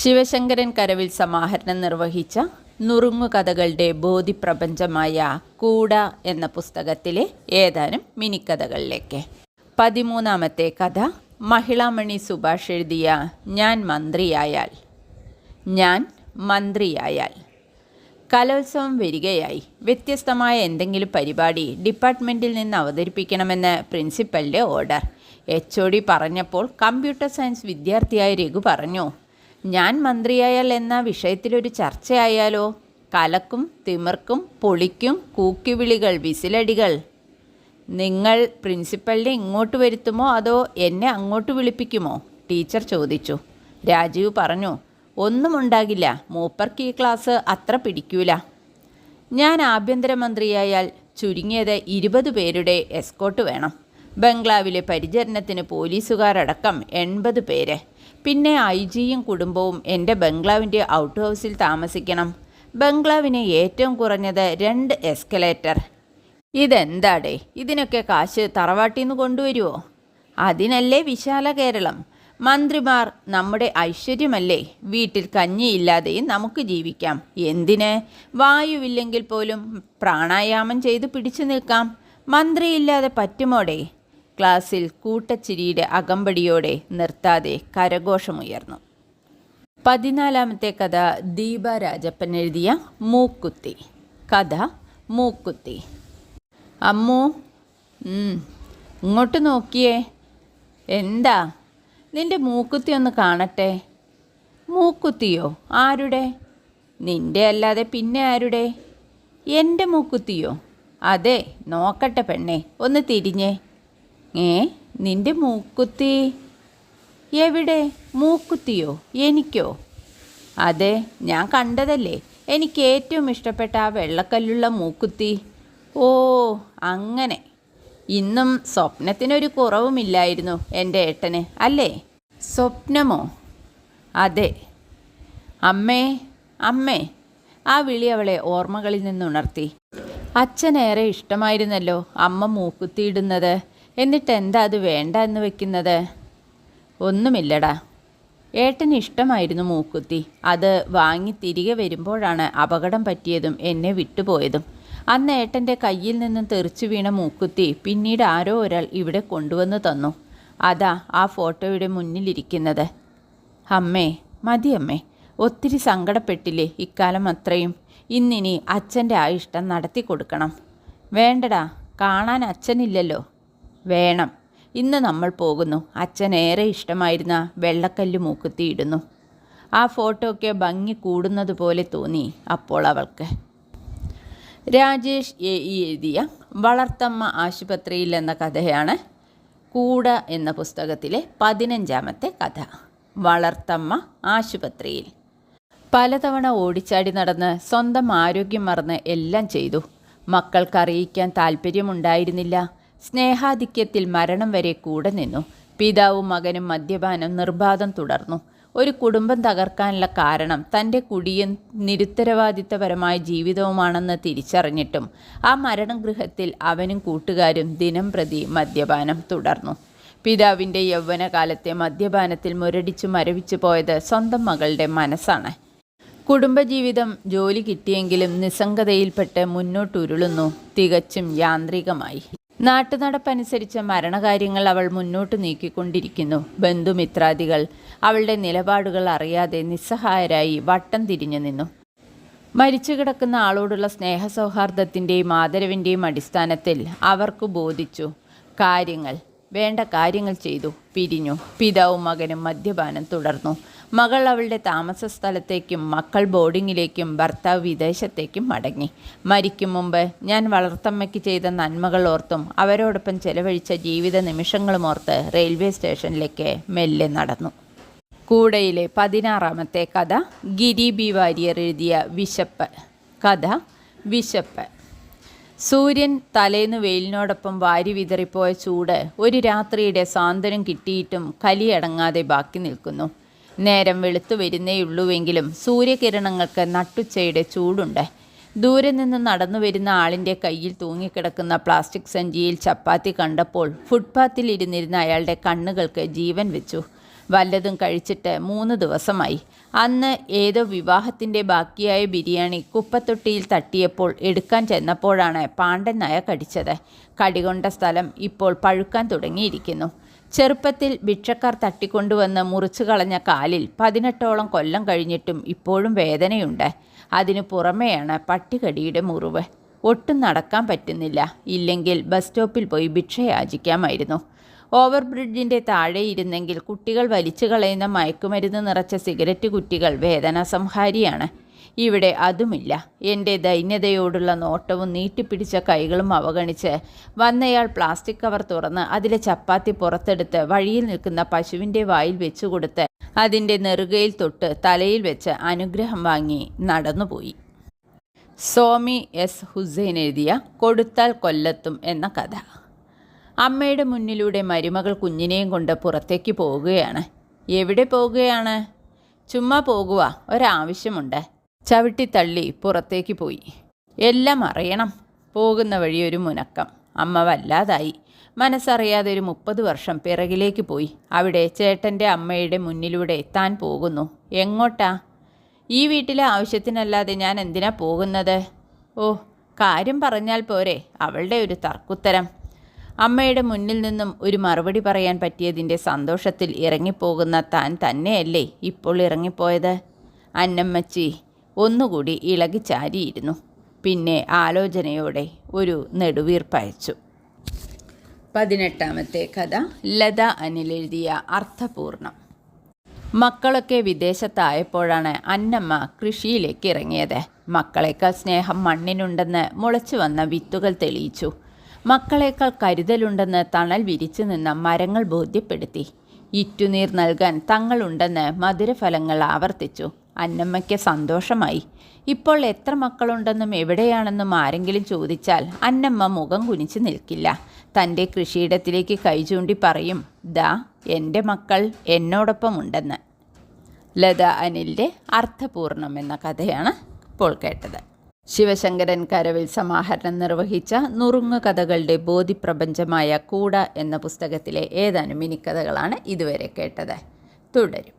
ശിവശങ്കരൻ കരവിൽ സമാഹരണം നിർവഹിച്ച നുറുങ്ങുകഥകളുടെ ബോധിപ്രപഞ്ചമായ കൂട എന്ന പുസ്തകത്തിലെ ഏതാനും മിനിക്കഥകളിലേക്ക്. പതിമൂന്നാമത്തെ കഥ മഹിളാമണി സുഭാഷ് എഴുതിയ ഞാൻ മന്ത്രിയായാൽ. ഞാൻ മന്ത്രിയായാൽ. കലോത്സവം വരികയായി. വ്യത്യസ്തമായ എന്തെങ്കിലും പരിപാടി ഡിപ്പാർട്ട്മെന്റിൽ നിന്ന് അവതരിപ്പിക്കണമെന്ന് പ്രിൻസിപ്പലിന്റെ ഓർഡർ. എച്ച് ഒ ഡി പറഞ്ഞപ്പോൾ കമ്പ്യൂട്ടർ സയൻസ് വിദ്യാർത്ഥിയായ രഘു പറഞ്ഞു ഞാൻ മന്ത്രിയായാൽ എന്ന വിഷയത്തിലൊരു ചർച്ചയായാലോ? കലക്കും തിമിർക്കും പൊളിക്കും കൂക്കിവിളികൾ വിസിലടികൾ. നിങ്ങൾ പ്രിൻസിപ്പലിനെ ഇങ്ങോട്ട് വരുത്തുമോ അതോ എന്നെ അങ്ങോട്ട് വിളിപ്പിക്കുമോ? ടീച്ചർ ചോദിച്ചു. രാജീവ് പറഞ്ഞു ഒന്നും ഉണ്ടാകില്ല. മൂപ്പർക്ക് ഈ ക്ലാസ് അത്ര പിടിക്കൂല. ഞാൻ ആഭ്യന്തരമന്ത്രിയായാൽ ചുരുങ്ങിയത് ഇരുപത് പേരുടെ എസ്കോട്ട് വേണം. ബംഗ്ലാവിലെ പരിചരണത്തിന് പോലീസുകാരടക്കം എൺപത് പേര്. പിന്നെ ഐ ജിയും കുടുംബവും എന്റെ ബംഗ്ലാവിന്റെ ഔട്ട് ഹൗസിൽ താമസിക്കണം. ബംഗ്ലാവിന് ഏറ്റവും കുറഞ്ഞത് രണ്ട് എസ്കലേറ്റർ. ഇതെന്താടേ? ഇതിനൊക്കെ കാശ് തറവാട്ടിൽ നിന്ന് കൊണ്ടുവരുമോ അതിനല്ലേ വിശാല കേരളം. മന്ത്രിമാർ നമ്മുടെ ഐശ്വര്യമല്ലേ? വീട്ടിൽ കഞ്ഞിയില്ലാതെയും നമുക്ക് ജീവിക്കാം. എന്തിന്? വായുവില്ലെങ്കിൽ പോലും പ്രാണായാമം ചെയ്ത് പിടിച്ചു നിൽക്കാം. മന്ത്രിയില്ലാതെ പറ്റുമോടെ? ക്ലാസ്സിൽ കൂട്ടച്ചിരിയുടെ അകമ്പടിയോടെ നിർത്താതെ കരഘോഷമുയർന്നു. പതിനാലാമത്തെ കഥ ദീപ രാജപ്പൻ എഴുതിയ മൂക്കുത്തി. കഥ മൂക്കുത്തി. അമ്മു ഇങ്ങോട്ട് നോക്കിയേ. എന്താ? നിന്റെ മൂക്കുത്തി ഒന്ന് കാണട്ടെ. മൂക്കുത്തിയോ? ആരുടെ? നിന്റെ അല്ലാതെ പിന്നെ ആരുടെ? എന്റെ മൂക്കുത്തിയോ? അതെ നോക്കട്ടെ പെണ്ണേ ഒന്ന് തിരിഞ്ഞേ. ഏ നിന്റെ മൂക്കുത്തി? എവിടെ? മൂക്കുത്തിയോ? എനിക്കോ? അതെ ഞാൻ കണ്ടതല്ലേ. എനിക്ക് ഏറ്റവും ഇഷ്ടപ്പെട്ട ആ വെള്ളക്കല്ലുള്ള മൂക്കുത്തി. ഓ അങ്ങനെ. ഇന്നും സ്വപ്നത്തിനൊരു കുറവുമില്ലായിരുന്നു എന്റെ ഏട്ടന് അല്ലേ? സ്വപ്നമോ? അതെ. അമ്മേ അമ്മേ. ആ വിളി അവളെ ഓർമ്മകളിൽ നിന്നുണർത്തി. അച്ഛനേറെ ഇഷ്ടമായിരുന്നല്ലോ അമ്മ മൂക്കുത്തിയിടുന്നത് എന്നിട്ട് എന്താ അത് വേണ്ട എന്ന് വെക്കുന്നത്? ഒന്നുമില്ലടാ. ഏട്ടന് ഇഷ്ടമായിരുന്നു മൂക്കുത്തി. അത് വാങ്ങി തിരികെ വരുമ്പോഴാണ് അപകടം പറ്റിയതും എന്നെ വിട്ടുപോയതും. അന്ന് ഏട്ടന്റെ കയ്യിൽ നിന്നും തെറിച്ചു വീണ മൂക്കുത്തി പിന്നീട് ആരോ ഒരാൾ ഇവിടെ കൊണ്ടുവന്ന് തന്നു. അതാ ആ ഫോട്ടോയുടെ മുന്നിലിരിക്കുന്നത്. അമ്മേ മതി അമ്മേ ഒത്തിരി സങ്കടപ്പെട്ടില്ലേ ഇക്കാലം അത്രയും? ഇന്നിനി അച്ഛന്റെ ആ ഇഷ്ടം നടത്തി കൊടുക്കണം വേണ്ടടാ കാണാൻ അച്ഛനില്ലല്ലോ. വേണം. ഇന്ന് നമ്മൾ പോകുന്നു. അച്ഛൻ ഏറെ ഇഷ്ടമായിരുന്ന വെള്ളക്കല്ല് മൂക്കുത്തിയിടുന്നു ആ ഫോട്ടോയ്ക്ക് ഭംഗി കൂടുന്നത് പോലെ തോന്നി അപ്പോൾ അവൾക്ക്. രാജേഷ് എ ഇ എഴുതിയ വളർത്തമ്മ ആശുപത്രിയിൽ എന്ന കഥയാണ് കൂട എന്ന പുസ്തകത്തിലെ പതിനഞ്ചാമത്തെ കഥ. വളർത്തമ്മ ആശുപത്രിയിൽ. പലതവണ ഓടിച്ചാടി നടന്ന് സ്വന്തം ആരോഗ്യം മറന്ന് എല്ലാം ചെയ്തു. മക്കൾക്കറിയിക്കാൻ താല്പര്യമുണ്ടായിരുന്നില്ല. സ്നേഹാധിക്യത്തിൽ മരണം വരെ കൂടെ നിന്നു. പിതാവും മകനും മദ്യപാനം നിർബാധം തുടർന്നു. ഒരു കുടുംബം തകർക്കാനുള്ള കാരണം തന്റെ കുടിയും നിരുത്തരവാദിത്തപരമായ ജീവിതവുമാണെന്ന് തിരിച്ചറിഞ്ഞിട്ടും ആ മരണഗൃഹത്തിൽ അവനും കൂട്ടുകാരും ദിനം പ്രതി മദ്യപാനം തുടർന്നു. പിതാവിന്റെ യൗവനകാലത്തെ മദ്യപാനത്തിൽ മുരടിച്ചു മരവിച്ചു പോയത് സ്വന്തം മകളുടെ മനസ്സാണ്. കുടുംബജീവിതം ജോലി കിട്ടിയെങ്കിലും നിസ്സംഗതയിൽപ്പെട്ട് മുന്നോട്ടുരുളുന്നു. തികച്ചും യാന്ത്രികമായി. നാട്ടുനടപ്പനുസരിച്ച് മരണകാര്യങ്ങൾ അവൾ മുന്നോട്ട് നീക്കിക്കൊണ്ടിരിക്കുന്നു. ബന്ധുമിത്രാദികൾ അവളുടെ നിലപാടുകൾ അറിയാതെ നിസ്സഹായരായി വട്ടം തിരിഞ്ഞു നിന്നു. മരിച്ചു കിടക്കുന്ന ആളോടുള്ള സ്നേഹസൗഹാർദ്ദത്തിന്റെയും ആദരവിന്റെയും അടിസ്ഥാനത്തിൽ അവർക്ക് ബോധിച്ചു. കാര്യങ്ങൾ വേണ്ട കാര്യങ്ങൾ ചെയ്തു പിരിഞ്ഞു. പിതാവും മകനും മദ്യപാനം തുടർന്നു. മകൾ അവളുടെ താമസ സ്ഥലത്തേക്കും മക്കൾ ബോർഡിങ്ങിലേക്കും ഭർത്താവ് വിദേശത്തേക്കും മടങ്ങി. മരിക്കും മുമ്പ് ഞാൻ വളർത്തമ്മയ്ക്ക് ചെയ്ത നന്മകൾ ഓർത്തും അവരോടൊപ്പം ചെലവഴിച്ച ജീവിത നിമിഷങ്ങളും ഓർത്ത് റെയിൽവേ സ്റ്റേഷനിലേക്ക് മെല്ലെ നടന്നു. കൂടയിലെ പതിനാറാമത്തെ കഥ ഗിരി ബി വാര്യർ എഴുതിയ വിശപ്പ്. കഥ വിശപ്പ്. സൂര്യൻ തലേന്ന് വെയിലിനോടൊപ്പം വാരി വിതറിപ്പോയ ചൂട് ഒരു രാത്രിയുടെ സാന്ത്വനം കിട്ടിയിട്ടും കലിയടങ്ങാതെ ബാക്കി നിൽക്കുന്നു. നേരം വെളുത്തു വരുന്നേയുള്ളൂവെങ്കിലും സൂര്യകിരണങ്ങൾക്ക് നട്ടുച്ചയുടെ ചൂടുണ്ട്. ദൂരെ നിന്ന് നടന്നു വരുന്ന ആളിന്റെ കയ്യിൽ തൂങ്ങിക്കിടക്കുന്ന പ്ലാസ്റ്റിക് സഞ്ചിയിൽ ചപ്പാത്തി കണ്ടപ്പോൾ ഫുട്പാത്തിൽ ഇരുന്നിരുന്ന അയാളുടെ കണ്ണുകൾക്ക് ജീവൻ വെച്ചു. വല്ലതും കഴിച്ചിട്ട് മൂന്ന് ദിവസമായി. അന്ന് ഏതോ വിവാഹത്തിന്റെ ബാക്കിയായ ബിരിയാണി കുപ്പത്തൊട്ടിയിൽ തട്ടിയപ്പോൾ എടുക്കാൻ ചെന്നപ്പോഴാണ് പാണ്ഡൻ നയ കടിച്ചത്. കടികൊണ്ട സ്ഥലം ഇപ്പോൾ പഴുക്കാൻ തുടങ്ങിയിരിക്കുന്നു. ചെറുപ്പത്തിൽ ഭിക്ഷക്കാർ തട്ടിക്കൊണ്ടുവന്ന് മുറിച്ചു കളഞ്ഞ കാലിൽ പതിനെട്ടോളം കൊല്ലം കഴിഞ്ഞിട്ടും ഇപ്പോഴും വേദനയുണ്ട്. അതിനു പുറമെയാണ് പട്ടികടിയുടെ മുറിവ്. ഒട്ടും നടക്കാൻ പറ്റുന്നില്ല. ഇല്ലെങ്കിൽ ബസ് സ്റ്റോപ്പിൽ പോയി ഭിക്ഷ യാചിക്കാമായിരുന്നു ഓവർ ബ്രിഡ്ജിന്റെ താഴെ ഇരുന്നെങ്കിൽ കുട്ടികൾ വലിച്ചു കളയുന്ന മയക്കുമരുന്ന് നിറച്ച സിഗരറ്റ് കുറ്റികൾ വേദനാസംഹാരിയാണ്. ഇവിടെ അതുമില്ല. എന്റെ ദൈന്യതയോടുള്ള നോട്ടവും നീട്ടിപ്പിടിച്ച കൈകളും അവഗണിച്ച് വന്നയാൾ പ്ലാസ്റ്റിക് കവർ തുറന്ന് അതിലെ ചപ്പാത്തി പുറത്തെടുത്ത് വഴിയിൽ നിൽക്കുന്ന പശുവിന്റെ വായിൽ വെച്ചുകൊടുത്ത് അതിന്റെ നെറുകയിൽ തൊട്ട് തലയിൽ വെച്ച് അനുഗ്രഹം വാങ്ങി നടന്നുപോയി. സോമി എസ്. ഹുസൈൻ എഴുതിയ കൊടുത്താൽ കൊല്ലത്തും എന്ന കഥ. അമ്മയുടെ മുന്നിലൂടെ മരുമകൾ കുഞ്ഞിനെയും കൊണ്ട് പുറത്തേക്ക് പോവുകയാണ്. എവിടെ പോകുകയാണ് ചുമ്മാ പോകുക ഒരാവശ്യമുണ്ട്. ചവിട്ടിത്തള്ളി പുറത്തേക്ക് പോയി. എല്ലാം അറിയണം. പോകുന്ന വഴി ഒരു മുനക്കം. അമ്മ വല്ലാതായി. മനസ്സറിയാതെ ഒരു മുപ്പത് വർഷം പിറകിലേക്ക് പോയി. അവിടെ ചേട്ടന്റെ അമ്മയുടെ മുന്നിലൂടെ താൻ പോകുന്നു. എങ്ങോട്ടാ? ഈ വീട്ടിലെ ആവശ്യത്തിനല്ലാതെ ഞാൻ എന്തിനാ പോകുന്നത്? ഓ കാര്യം പറഞ്ഞാൽ പോരെ. അവളുടെ ഒരു തർക്കുത്തരം. അമ്മയുടെ മുന്നിൽ നിന്നും ഒരു മറുപടി പറയാൻ പറ്റിയതിന്റെ സന്തോഷത്തിൽ ഇറങ്ങിപ്പോകുന്ന താൻ തന്നെയല്ലേ ഇപ്പോൾ ഇറങ്ങിപ്പോയത്? അന്നമ്മച്ചി ഒന്നുകൂടി ഇളകി ചാരിയിരുന്നു. പിന്നെ ആലോചനയോടെ ഒരു നെടുവീർപ്പയച്ചു പതിനെട്ടാമത്തെ കഥ ലത അനിൽ എഴുതിയ അർത്ഥപൂർണം. മക്കളൊക്കെ വിദേശത്തായപ്പോഴാണ് അന്നമ്മ കൃഷിയിലേക്ക് ഇറങ്ങിയത്. മക്കളേക്കാൾ സ്നേഹം മണ്ണിനുണ്ടെന്ന് മുളച്ചു വന്ന വിത്തുകൾ തെളിയിച്ചു. മക്കളേക്കാൾ കരുതലുണ്ടെന്ന് തണൽ വിരിച്ചു നിന്ന മരങ്ങൾ ബോധ്യപ്പെടുത്തി. ഇറ്റുനീർ നൽകാൻ തങ്ങളുണ്ടെന്ന് മധുരഫലങ്ങൾ ആവർത്തിച്ചു. അന്നമ്മയ്ക്ക് സന്തോഷമായി. ഇപ്പോൾ എത്ര മക്കളുണ്ടെന്നും എവിടെയാണെന്നും ആരെങ്കിലും ചോദിച്ചാൽ അന്നമ്മ മുഖം കുനിച്ച് നിൽക്കില്ല. തന്റെ കൃഷിയിടത്തിലേക്ക് കൈ ചൂണ്ടി പറയും ദാ എന്റെ മക്കൾ എന്നോടൊപ്പം ഉണ്ടെന്ന് ലത അനിലിന്റെ അർത്ഥപൂർണം എന്ന കഥയാണ് ഇപ്പോൾ കേട്ടത്. ശിവശങ്കരൻ കരവിൽ സമാഹരണം നിർവഹിച്ച നുറുങ്ങു കഥകളുടെ ബോധിപ്രപഞ്ചമായ കൂട എന്ന പുസ്തകത്തിലെ ഏതാനും മിനിക്കഥകളാണ് ഇതുവരെ കേട്ടത്. തുടരും.